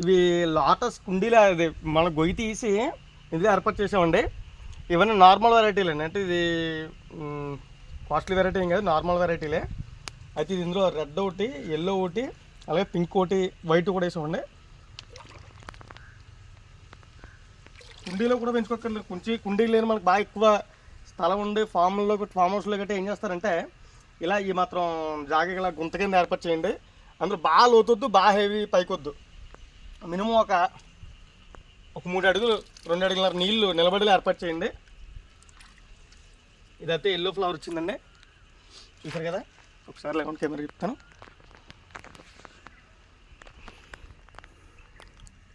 ఇవి లోటస్ కుండీలో అది మన గొయ్యి తీసి ఇది ఏర్పాటు చేసామండి. ఇవన్నీ నార్మల్ వెరైటీలే అంటే ఇది కాస్ట్లీ వెరైటీ ఏం కాదు నార్మల్ వెరైటీలే అయితే ఇది ఇందులో రెడ్ ఒకటి ఎల్లో ఒకటి అలాగే పింక్ ఒకటి వైట్ కూడా వేసామండి. కుండీలో కూడా పెంచుకోకండి కొంచెం కుండీలు లేని మనకు బాగా ఎక్కువ స్థలం ఉండి ఫామ్లో ఫామ్ హౌస్లో గట్రా ఏం చేస్తారంటే ఇలా ఈ మాత్రం జాగ్రత్తగా గుంత కింద ఏర్పాటు చేయండి. అందులో బాగా లోతొద్దు బాగా హెవీ పైకొద్దు. మినిమం ఒక ఒక మూడు అడుగులు రెండు అడుగుల నీళ్ళు నిలబడిలో ఏర్పాటు చేయండి. ఇదైతే ఎల్లో ఫ్లవర్ వచ్చిందండి. చూసారు కదా? ఒకసారి లేకుండా కెమెరా చెప్తాను.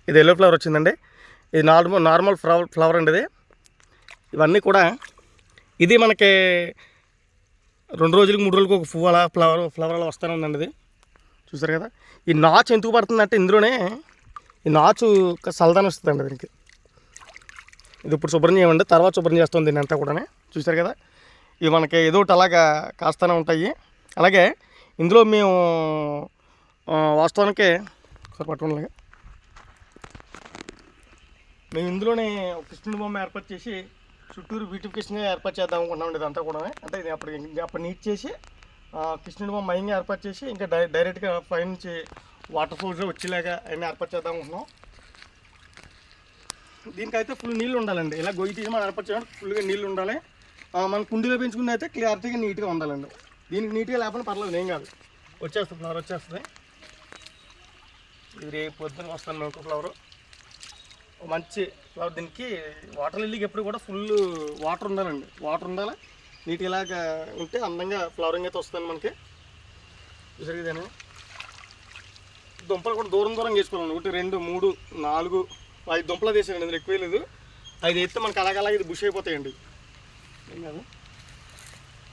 ఇది ఎల్లో ఫ్లవర్ వచ్చిందండి. ఇది నార్మల్ నార్మల్ ఫ్లవర్ ఫ్లవర్ అండి ఇది. ఇవన్నీ కూడా ఇది మనకి రెండు రోజులకి మూడు రోజులకి ఒక పువ్వు అలా ఫ్లవర్ ఫ్లవర్ అలా వస్తూనే ఉందండి ఇది. చూసారు కదా? ఈ నాచ్ ఎందుకు పడుతుందంటే ఇందులోనే ఈ నాచు ఒక వస్తుందండి దీనికి. ఇది ఇప్పుడు శుభ్రం చేయమండి తర్వాత శుభ్రం చేస్తుంది దీన్ని అంతా కూడా చూసారు కదా? ఇవి మనకి ఏదో ఒకటి అలాగా కాస్తూనే ఉంటాయి. అలాగే ఇందులో మేము వాస్తవానికి సరే పట్టుకోండి మేము ఇందులోనే కృష్ణుడి బొమ్మ ఏర్పాటు చేసి చుట్టూరు బ్యూటిఫికేషన్గా ఏర్పాటు చేద్దాం అనుకున్నాం ఇదంతా కూడా అంటే ఇది అప్పుడు అప్పుడు నీట్ చేసి కృష్ణుడి బొమ్మ మైన్గా ఏర్పాటు చేసి ఇంకా డై డైరెక్ట్గా పైనుంచి వాటర్ ఫోల్స్ వచ్చేలాగా అన్నీ ఏర్పాటు చేద్దాం అనుకున్నాం దీనికైతే ఫుల్ నీళ్ళు ఉండాలండి. ఇలా గొయ్యి తీసి మనం ఏర్పాటు ఫుల్గా నీళ్ళు ఉండాలి. ఆ, మన కుండీలో పెంచుకున్న అయితే క్లారిటీగా నీట్గా ఉండాలండి. దీనికి నీట్గా లేకపోతే పర్లేదు ఏం కాదు. వచ్చేస్తుంది ఫ్లవర్ వచ్చేస్తుంది. ఇది రేపు పొద్దున వస్తాను ఇంకో ఫ్లవర్ మంచి ఫ్లవర్ దీనికి వాటర్ లిల్లీకి ఎప్పుడు కూడా ఫుల్ వాటర్ ఉండాలండి. వాటర్ ఉండాలి. నీట్గా ఇలాగా ఉంటే అందంగా ఫ్లవరింగ్ అయితే వస్తుంది మనకి. చూసారు ఇదేనా? దుంపలు కూడా దూరం దూరం చేసుకోవాలండి. ఒకటి రెండు మూడు నాలుగు ఐదు దుంపలు తీసేయండి. ఇందులో ఎక్కువ లేదు. ఐదు ఎత్తే మనకి అలాగలాగే ఇది బుష్ అయిపోతాయండి. ఏం కాదు.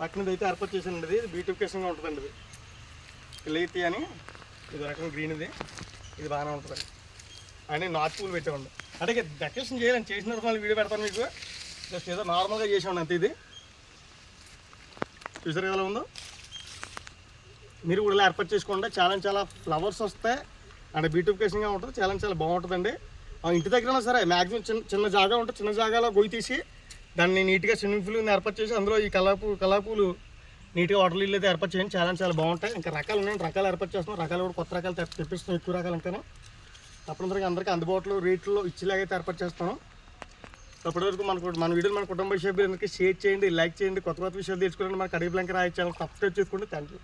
పక్కనది అయితే ఏర్పాటు చేసానండి ఇది. బ్యూటిఫికేషన్గా ఉంటుందండి ఇది. పిల్లయితే అని ఇది రకం గ్రీన్ ఇది. ఇది బాగానే ఉంటుంది అని నాటు పూలు పెట్టేవాడి అంటే డెకరేషన్ చేయాలని చేసిన తర్వాత మళ్ళీ వీడియో పెడతాను మీకు. జస్ట్ ఏదో నార్మల్గా చేసేవాడి అంతే ఇది. చూసారు ఎలా ఉందో? మీరు కూడా ఇలా ఏర్పాటు చేసుకోండి. చాలా చాలా ఫ్లవర్స్ వస్తాయి. అండ్ బ్యూటిఫికేషన్గా ఉంటుంది. చాలా చాలా బాగుంటుందండి. ఇంటి దగ్గర సరే మ్యాక్సిమం చిన్న చిన్న జాగా ఉంటుంది చిన్న జాగాలో గొయ్యి తీసి దాన్ని నీట్గా స్విమ్మింగ్ పూల్ ఏర్పాటు చేసి అందులో ఈ కలాపూ కలాపూలు నీట్గా వాటర్ ఇల్లు అయితే ఏర్పాటు చేయండి. చాలా చాలా బాగుంటాయి. ఇంకా రకాలు ఉన్నాయి రకాలు ఏర్పాటు చేస్తున్నాం. రకాలు కూడా కొత్త రకాలు తెప్పిస్తున్నాం ఎక్కువ రకాలు ఇంకాను తప్పనిసరిగా అందరికీ అందుబాటులో రేట్లో ఇచ్చేలాగైతే ఏర్పాటు చేస్తాను అప్పటివరకు మనకు మన వీడియోలు మన కుటుంబ సభ్యులందరికీ షేర్ చేయండి లైక్ చేయండి కొత్త కొత్త విషయాలు తెలుసుకోండి మన కడిగి బ్లాంక్ రాయి ఛానల్ సబ్స్క్రైబ్ చేసుకోండి. Thank you